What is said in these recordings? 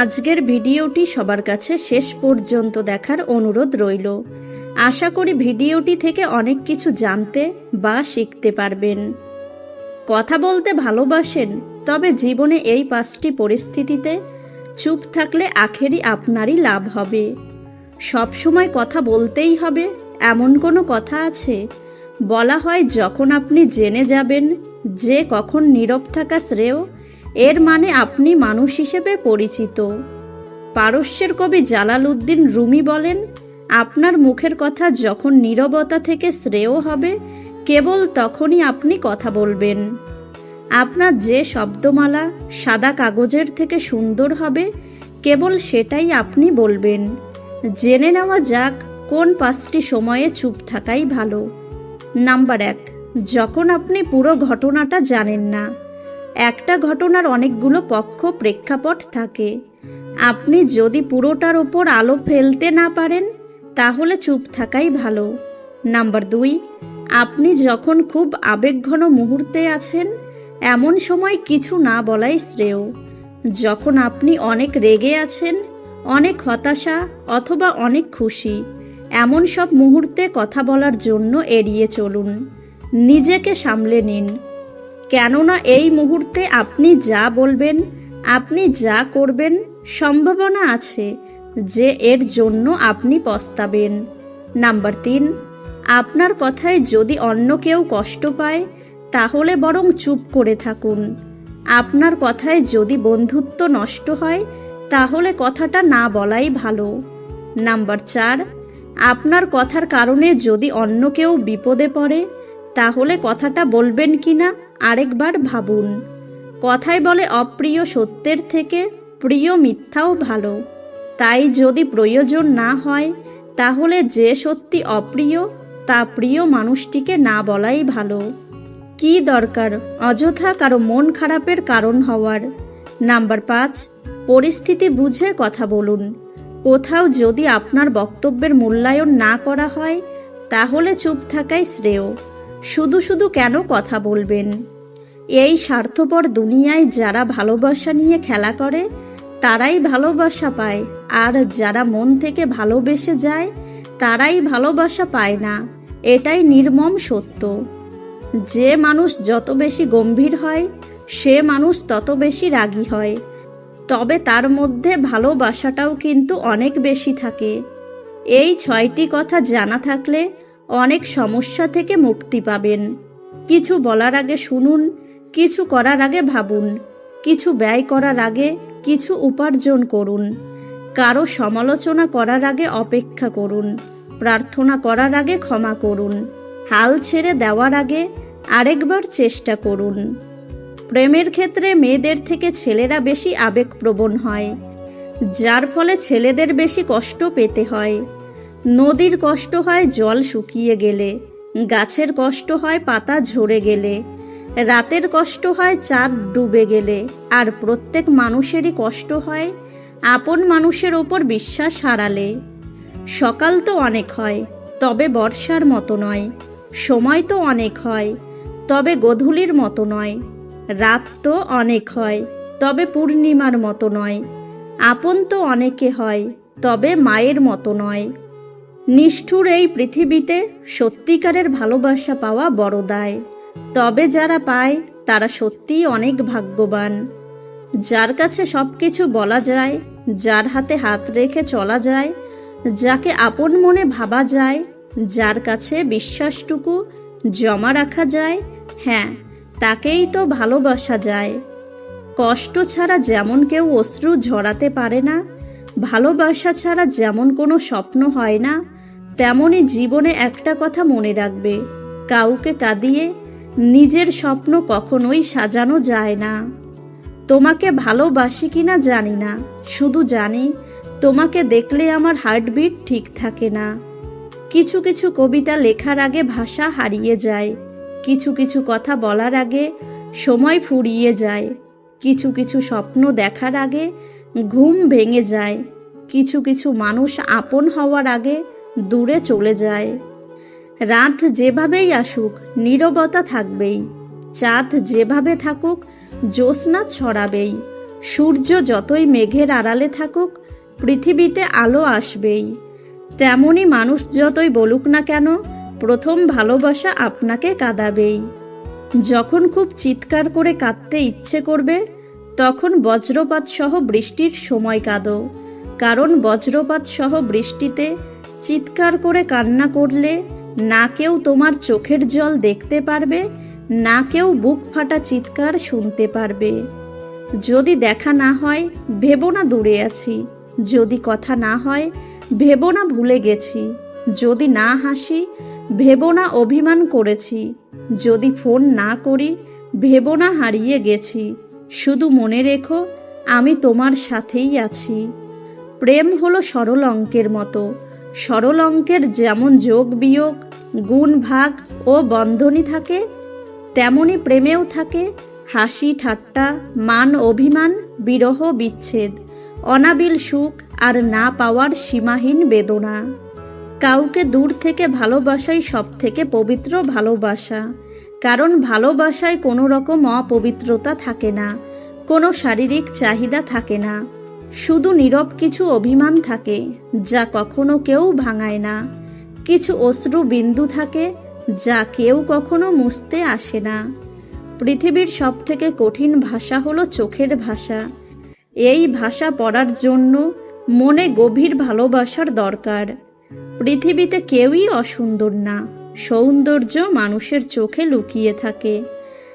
আজকের ভিডিওটি সবার কাছে শেষ পর্যন্ত দেখার অনুরোধ রইল। আশা করি ভিডিওটি থেকে অনেক কিছু জানতে বা শিখতে পারবেন। কথা বলতে ভালোবাসেন, তবে জীবনে এই পাঁচটি পরিস্থিতিতে চুপ থাকলে আখেরই আপনারই লাভ হবে। সবসময় কথা বলতেই হবে, এমন কোনো কথা আছে? বলা হয় যখন আপনি জেনে যাবেন যে কখন নীরব থাকা শ্রেয় এর মানে আপনি মানুষ হিসেবে পরিচিত। পারস্যের কবি জালালউদ্দিন রুমি বলেন, আপনার মুখের কথা যখন নীরবতা থেকে শ্রেয় হবে, কেবল তখনই আপনি কথা বলবেন। আপনার যে শব্দমালা সাদা কাগজের থেকে সুন্দর হবে, কেবল সেটাই আপনি বলবেন। জেনে নেওয়া যাক, কোন পাঁচটি সময়ে চুপ থাকাই ভালো। নাম্বার এক, যখন আপনি পুরো ঘটনাটা জানেন না একটা ঘটনার অনেকগুলো পক্ষ প্রেক্ষাপট থাকে। আপনি যদি পুরোটার ওপর আলো ফেলতে না পারেন, তাহলে চুপ থাকাই ভালো। নাম্বার দুই, আপনি যখন খুব আবেগঘন মুহূর্তে আছেন, এমন সময় কিছু না বলাই শ্রেয়। যখন আপনি অনেক রেগে আছেন, অনেক হতাশা অথবা অনেক খুশি, এমন সব মুহূর্তে কথা বলার জন্য এড়িয়ে চলুন। নিজেকে সামলে নিন। কেননা এই মুহূর্তে আপনি যা বলবেন, আপনি যা করবেন, সম্ভাবনা আছে যে এর জন্য আপনি পস্তাবেন। নাম্বার তিন, আপনার কথায় যদি অন্য কেউ কষ্ট পায়, তাহলে বরং চুপ করে থাকুন। আপনার কথায় যদি বন্ধুত্ব নষ্ট হয়, তাহলে কথাটা না বলাই ভালো। নাম্বার চার, আপনার কথার কারণে যদি অন্য কেউ বিপদে পড়ে, তাহলে কথাটা বলবেন কিনা আরেকবার ভাবুন। কথায় বলে অপ্রিয় সত্যের থেকে প্রিয় মিথ্যাও ভালো। তাই যদি প্রয়োজন না হয়, তাহলে যে সত্যি অপ্রিয়, তা প্রিয় মানুষটিকে না বলাই ভালো। কি দরকার অযথা কারও মন খারাপের কারণ হওয়ার? নাম্বার পাঁচ, পরিস্থিতি বুঝে কথা বলুন। কোথাও যদি আপনার বক্তব্যের মূল্যায়ন না করা হয়, তাহলে চুপ থাকাই শ্রেয়। শুধু শুধু কেন কথা বলবেন? এই স্বার্থপর দুনিয়ায় যারা ভালোবাসা নিয়ে খেলা করে, তারাই ভালোবাসা পায়। আর যারা মন থেকে ভালোবেসে যায়, তারাই ভালোবাসা পায় না। এটাই নির্মম সত্য। যে মানুষ যত বেশি গম্ভীর হয়, সে মানুষ তত বেশি রাগী হয়। তবে তার মধ্যে ভালোবাসাটাও কিন্তু অনেক বেশি থাকে। এই ছয়টি কথা জানা থাকলে অনেক সমস্যা থেকে মুক্তি পাবেন। কিছু বলার আগে শুনুন কিছু করার আগে ভাবুন, কিছু ব্যয় করার আগে কিছু উপার্জন করুন, কারও সমালোচনা করার আগে অপেক্ষা করুন, প্রার্থনা করার আগে ক্ষমা করুন, হাল ছেড়ে দেওয়ার আগে আরেকবার চেষ্টা করুন। প্রেমের ক্ষেত্রে মেয়েদের থেকে ছেলেরা বেশি আবেগপ্রবণ হয়, যার ফলে ছেলেদের বেশি কষ্ট পেতে হয়। নদীর কষ্ট হয় জল শুকিয়ে গেলে, গাছের কষ্ট হয় পাতা ঝরে গেলে রাতের কষ্ট হয় চাঁদ ডুবে গেলে, আর প্রত্যেক মানুষেরই কষ্ট হয় আপন মানুষের ওপর বিশ্বাস হারালে। সকাল তো অনেক হয়, তবে বর্ষার মতো নয়। সময় তো অনেক হয়, তবে গধূলির মতো নয়। রাত তো অনেক হয়, তবে পূর্ণিমার মতো নয়। আপন তো অনেকে হয়, তবে মায়ের মতো নয়। নিষ্ঠুর এই পৃথিবীতে সত্যিকারের ভালোবাসা পাওয়া বড় দায়। তবে যারা পায়, তারা সত্যিই অনেক ভাগ্যবান। যার কাছে সব কিছু বলা যায়, যার হাতে হাত রেখে চলা যায়, যাকে আপন মনে ভাবা যায়, যার কাছে বিশ্বাসটুকু জমা রাখা যায় হ্যাঁ তাকেই তো ভালোবাসা যায়। কষ্ট ছাড়া যেমন কেউ অশ্রু ঝরাতে পারে না, ভালোবাসা ছাড়া যেমন কোনো স্বপ্ন হয় না তেমনই জীবনে একটা কথা মনে রাখবে, কাউকে কাঁদিয়ে নিজের স্বপ্ন কখনোই সাজানো যায় না। তোমাকে ভালোবাসি কিনা জানি না, শুধু জানি তোমাকে দেখলে আমার হার্টবিট ঠিক থাকে না। কিছু কিছু কবিতা লেখার আগে ভাষা হারিয়ে যায়, কিছু কিছু কথা বলার আগে সময় ফুরিয়ে যায়, কিছু কিছু স্বপ্ন দেখার আগে ঘুম ভেঙে যায়, কিছু কিছু মানুষ আপন হওয়ার আগে দূরে চলে যায়। রাত যেভাবেই আসুক, নীরবতা থাকবেই। চাঁদ যেভাবে থাকুক, জ্যোৎস্না ছড়াবেই। সূর্য যতই মেঘের আড়ালে থাকুক, পৃথিবীতে আলো আসবেই। তেমনই মানুষ যতই বলুক না কেন, প্রথম ভালোবাসা আপনাকে কাঁদাবেই। যখন খুব চিৎকার করে কাঁদতে ইচ্ছে করবে, তখন বজ্রপাত সহ বৃষ্টির সময় কাঁদো। কারণ বজ্রপাত সহ বৃষ্টিতে চিৎকার করে কান্না করলে না কেউ তোমার চোখের জল দেখতে পারবে, না কেউ বুক ফাটা চিৎকার শুনতে পারবে। যদি দেখা না হয়, ভেবো না দূরে আছি। যদি কথা না হয়, ভেবো না ভুলে গেছি। যদি না হাসি, ভেবো না অভিমান করেছি। যদি ফোন না করি, ভেবো না হারিয়ে গেছি। শুধু মনে রেখো, আমি তোমার সাথেই আছি। প্রেম হলো সরল অঙ্কের মতো। সরল অঙ্কের যেমন যোগ বিয়োগ, গুণ ভাগ ও বন্ধনী থাকে, তেমনি প্রেমেও থাকে, হাসি, ঠাট্টা, মান, অভিমান, বিরহ, বিচ্ছেদ, অনাবিল সুখ আর না পাওয়ার সীমাহীন বেদনা। কাউকে দূর থেকে ভালোবাসাই সব থেকে পবিত্র ভালোবাসা, কারণ ভালোবাসায় কোনো রকম অপবিত্রতা থাকে না, কোনো শারীরিক চাহিদা থাকে না। শুধু নীরব কিছু অভিমান থাকে, যা কখনো কেউ ভাঙায় না। কিছু অশ্রু বিন্দু থাকে, যা কেউ কখনো মুছতে আসে না। পৃথিবীর সব থেকে কঠিন ভাষা হলো চোখের ভাষা। এই ভাষা পড়ার জন্য মনে গভীর ভালোবাসার দরকার। পৃথিবীতে কেউই অসুন্দর না, সৌন্দর্য মানুষের চোখে লুকিয়ে থাকে।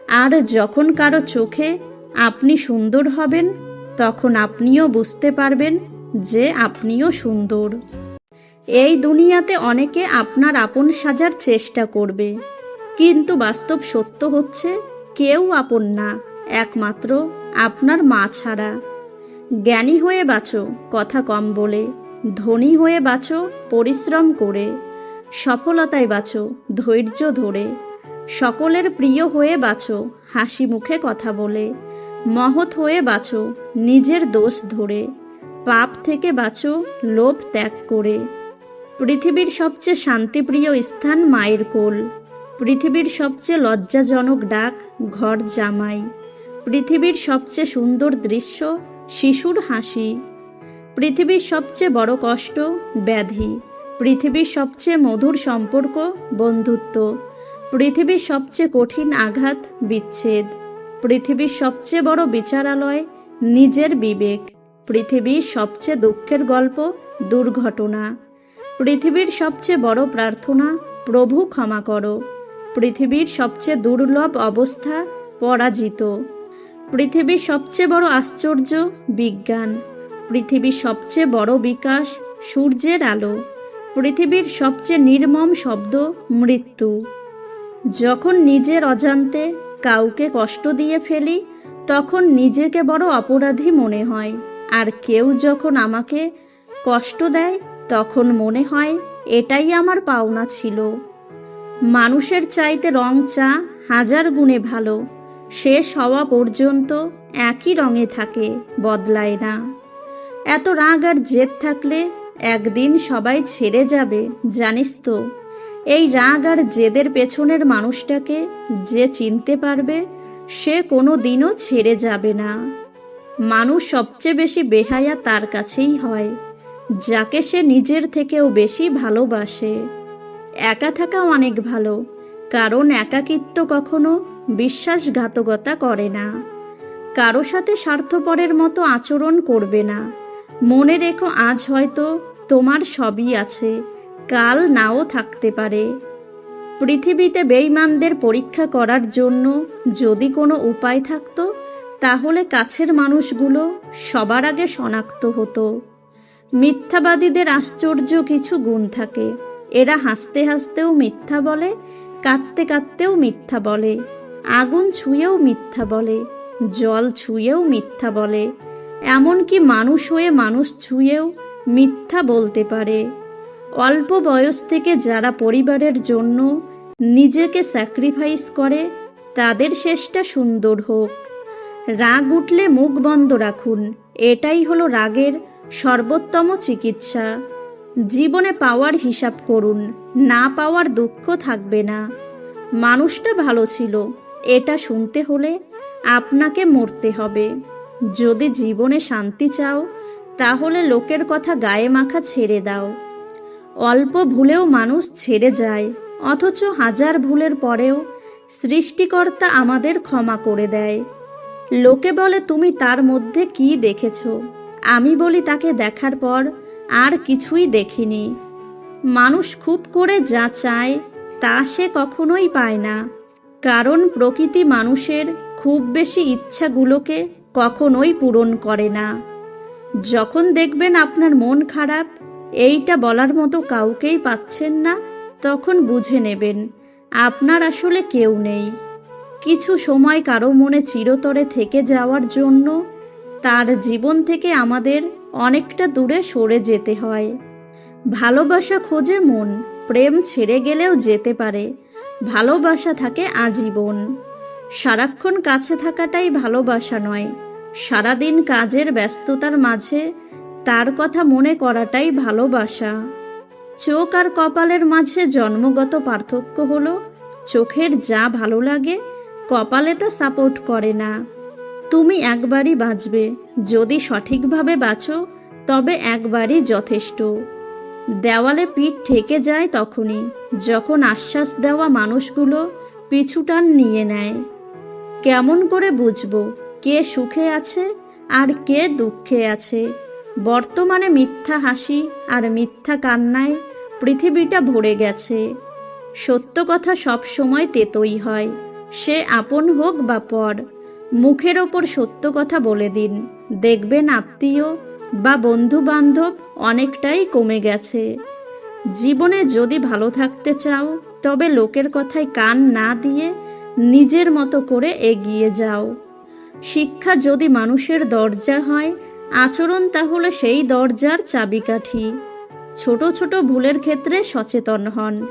আর যখন কারও চোখে আপনি সুন্দর হবেন তখন আপনিও বুঝতে পারবেন যে আপনিও সুন্দর। এই দুনিয়াতে অনেকে আপনার আপন সাজার চেষ্টা করবে। কিন্তু বাস্তব সত্য হচ্ছে, কেউ আপন না, একমাত্র আপনার মা ছাড়া। জ্ঞানী হয়ে বাঁচো, কথা কম বলে। ধনী হয়ে বাঁচো, পরিশ্রম করে। সফলতায় বাঁচো, ধৈর্য ধরে। সকলের প্রিয় হয়ে বাঁচো, হাসি মুখে কথা বলে। মহৎ হয়ে বাঁচো, নিজের দোষ ধরে। পাপ থেকে বাঁচো, লোভ ত্যাগ করে। পৃথিবীর সবচেয়ে শান্তিপ্রিয় স্থান মায়ের কোল। পৃথিবীর সবচেয়ে লজ্জাজনক ডাক, ঘর জামাই। পৃথিবীর সবচেয়ে সুন্দর দৃশ্য, শিশুর হাসি। পৃথিবীর সবচেয়ে বড় কষ্ট, ব্যাধি। পৃথিবীর সবচেয়ে মধুর সম্পর্ক, বন্ধুত্ব। পৃথিবীর সবচেয়ে কঠিন আঘাত, বিচ্ছেদ। পৃথিবীর সবচেয়ে বড় বিচারালয় নিজের বিবেক। পৃথিবীর সবচেয়ে দুঃখের গল্প দুর্ঘটনা। পৃথিবীর সবচেয়ে বড় প্রার্থনা, প্রভু ক্ষমা করো। পৃথিবীর সবচেয়ে দুর্লভ অবস্থা, পরাজিত। পৃথিবীর সবচেয়ে বড় আশ্চর্য, বিজ্ঞান। পৃথিবীর সবচেয়ে বড় বিকাশ, সূর্যের আলো। পৃথিবীর সবচেয়ে নির্মম শব্দ, মৃত্যু। যখন নিজের অজান্তে কাউকে কষ্ট দিয়ে ফেলি, তখন নিজেকে বড় অপরাধী মনে হয়। আর কেউ যখন আমাকে কষ্ট দেয়, তখন মনে হয় এটাই আমার পাওনা ছিল। মানুষের চাইতে রং চা হাজার গুণে ভালো শেষ হওয়া পর্যন্ত একই রঙে থাকে, বদলায় না। এত রাগ আর জেদ থাকলে একদিন সবাই ছেড়ে যাবে, জানিস তো। এই রাগ আর জেদের পেছনের মানুষটাকে যে চিনতে পারবে, সে কোনো দিনও ছেড়ে যাবে না। মানুষ সবচেয়ে বেশি বেহায়া তার কাছেই হয়, যাকে সে নিজের থেকেও বেশি ভালোবাসে। একা থাকা অনেক ভালো, কারণ একাকিত্ব কখনো বিশ্বাসঘাতকতা করে না। কারও সাথে স্বার্থপরের মতো আচরণ করবে না। মনে রেখো আজ হয়তো তোমার সবই আছে কাল নাও থাকতে পারে। পৃথিবীতে বেইমানদের পরীক্ষা করার জন্য যদি কোনো উপায় থাকতো, তাহলে কাছের মানুষগুলো সবার আগে শনাক্ত হতো। মিথ্যাবাদীদের আশ্চর্য কিছু গুণ থাকে। এরা হাসতে হাসতেও মিথ্যা বলে, কাঁদতে কাঁদতেও মিথ্যা বলে। আগুন ছুঁয়েও মিথ্যা বলে, জল ছুঁয়েও মিথ্যা বলে। এমনকি মানুষ হয়ে মানুষ ছুঁয়েও মিথ্যা বলতে পারে। অল্প বয়স থেকে যারা পরিবারের জন্য নিজেকে স্যাক্রিফাইস করে, তাদের শেষটা সুন্দর হোক। রাগ উঠলে মুখ বন্ধ রাখুন, এটাই হলো রাগের সর্বোত্তম চিকিৎসা। জীবনে পাওয়ার হিসাব করুন, না পাওয়ার দুঃখ থাকবে না। মানুষটা ভালো ছিল, এটা শুনতে হলে আপনাকে মরতে হবে। যদি জীবনে শান্তি চাও, তাহলে লোকের কথা গায়ে মাখা ছেড়ে দাও। অল্প ভুলেও মানুষ ছেড়ে যায়, অথচ হাজার ভুলের পরেও সৃষ্টিকর্তা আমাদের ক্ষমা করে দেয়। লোকে বলে, তুমি তার মধ্যে কি দেখেছ? আমি বলি, তাকে দেখার পর আর কিছুই দেখিনি। মানুষ খুব করে যা চায়, তা সে কখনোই পায় না। কারণ প্রকৃতি মানুষের খুব বেশি ইচ্ছাগুলোকে কখনোই পূরণ করে না। যখন দেখবেন আপনার মন খারাপ এইটা বলার মতো কাউকেই পাচ্ছেন না, তখন বুঝে নেবেন, আপনার আসলে কেউ নেই। কিছু সময় কারও মনে চিরতরে থেকে যাওয়ার জন্য তার জীবন থেকে আমাদের অনেকটা দূরে সরে যেতে হয়। ভালোবাসা খোঁজে মন, প্রেম ছেড়ে গেলেও যেতে পারে, ভালোবাসা থাকে আজীবন। সারাক্ষণ কাছে থাকাটাই ভালোবাসা নয়, সারাদিন কাজের ব্যস্ততার মাঝে তার কথা মনে করাটাই ভালোবাসা। চোখ আর কপালের মাঝে জন্মগত পার্থক্য হলো, চোখের যা ভালো লাগে, কপালে তা সাপোর্ট করে না। তুমি একবারই বাঁচবে, যদি সঠিকভাবে বাঁচো, তবে একবারই যথেষ্ট। দেওয়ালে পিঠ ঠেকে যায় তখনই, যখন আশ্বাস দেওয়া মানুষগুলো পিছুটান নিয়ে নেয়। কেমন করে বুঝব, কে সুখে আছে আর কে দুঃখে আছে? বর্তমানে মিথ্যা হাসি আর মিথ্যা কান্নায় পৃথিবীটা ভরে গেছে। সত্য কথা সব সময় তেতই হয়। সে আপন হোক বা পর, মুখের ওপর সত্য কথা বলে দিন। দেখবেন আত্মীয় বা বন্ধু বান্ধব অনেকটাই কমে গেছে। জীবনে যদি ভালো থাকতে চাও, তবে লোকের কথায় কান না দিয়ে নিজের মতো করে এগিয়ে যাও। শিক্ষা যদি মানুষের দরজা হয় আচরণ তাহলে সেই দরজার চাবিকাঠি। ছোট ছোট ভুলের ক্ষেত্রে সচেতন হন।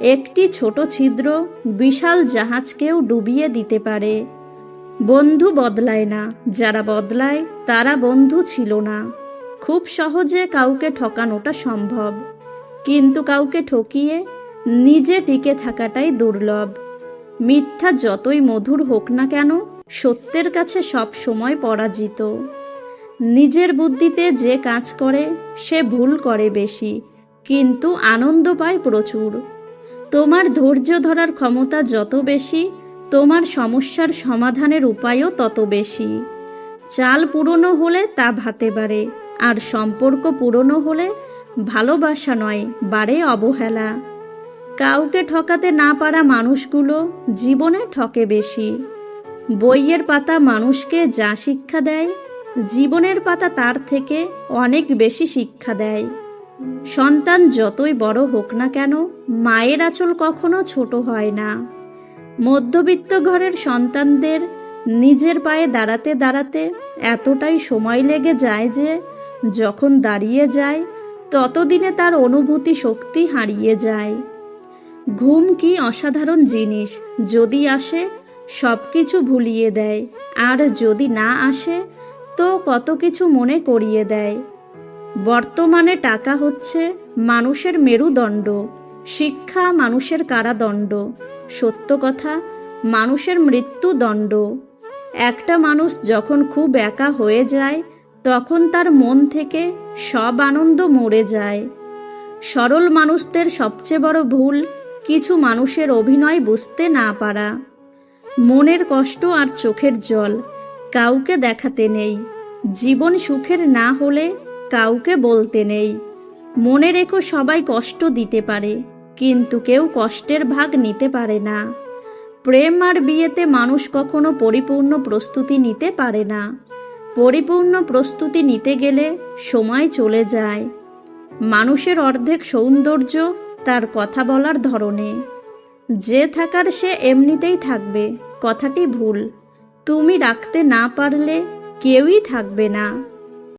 একটি ছোট ছিদ্র বিশাল জাহাজকেও ডুবিয়ে দিতে পারে। বন্ধু বদলায় না। যারা বদলায়, তারা বন্ধু ছিল না। খুব সহজে কাউকে ঠকানোটা সম্ভব। কিন্তু কাউকে ঠকিয়ে নিজে টিকে থাকাটাই দুর্লভ। মিথ্যা যতই মধুর হোক না কেন, সত্যের কাছে সব সময় পরাজিত। নিজের বুদ্ধিতে যে কাজ করে, সে ভুল করে বেশি, কিন্তু আনন্দ পায় প্রচুর। তোমার ধৈর্য ধরার ক্ষমতা যত বেশি, তোমার সমস্যার সমাধানের উপায়ও তত বেশি। চাল পুরনো হলে তা ভাতে বাড়ে, আর সম্পর্ক পুরনো হলে ভালোবাসা নয়, বাড়ে অবহেলা। কাউকে ঠকাতে না পারা মানুষগুলো জীবনে ঠকে বেশি। বইয়ের পাতা মানুষকে যা শিক্ষা দেয় জীবনের পাতা তার থেকে অনেক বেশি শিক্ষা দেয়। সন্তান যতই বড় হোক না কেন, মায়ের আঁচল কখনো ছোট হয় না। মধ্যবিত্ত ঘরের সন্তানদের নিজের পায়ে দাঁড়াতে দাঁড়াতে এতটাই সময় লেগে যায় যে, যখন দাঁড়িয়ে যায়, ততদিনে তার অনুভূতি শক্তি হারিয়ে যায়। ঘুম কি অসাধারণ জিনিস, যদি আসে সব কিছু ভুলিয়ে দেয়। আর যদি না আসে তো কত কিছু মনে করিয়ে দেয়। বর্তমানে টাকা হচ্ছে মানুষের মেরুদণ্ড, শিক্ষা মানুষের কারাদণ্ড, সত্য কথা মানুষের মৃত্যুদণ্ড। একটা মানুষ যখন খুব একা হয়ে যায়, তখন তার মন থেকে সব আনন্দ মরে যায়। সরল মানুষদের সবচেয়ে বড় ভুল, কিছু মানুষের অভিনয় বুঝতে না পারা। মনের কষ্ট আর চোখের জল কাউকে দেখাতে নেই। জীবন সুখের না হলে কাউকে বলতে নেই। মনে রেখো সবাই কষ্ট দিতে পারে, কিন্তু কেউ কষ্টের ভাগ নিতে পারে না। প্রেম আর বিয়েতে মানুষ কখনো পরিপূর্ণ প্রস্তুতি নিতে পারে না। পরিপূর্ণ প্রস্তুতি নিতে গেলে সময় চলে যায়। মানুষের অর্ধেক সৌন্দর্য তার কথা বলার ধরনে। যে থাকার সে এমনিতেই থাকবে, কথাটি ভুল। তুমি রাখতে না পারলে কেউই থাকবে না।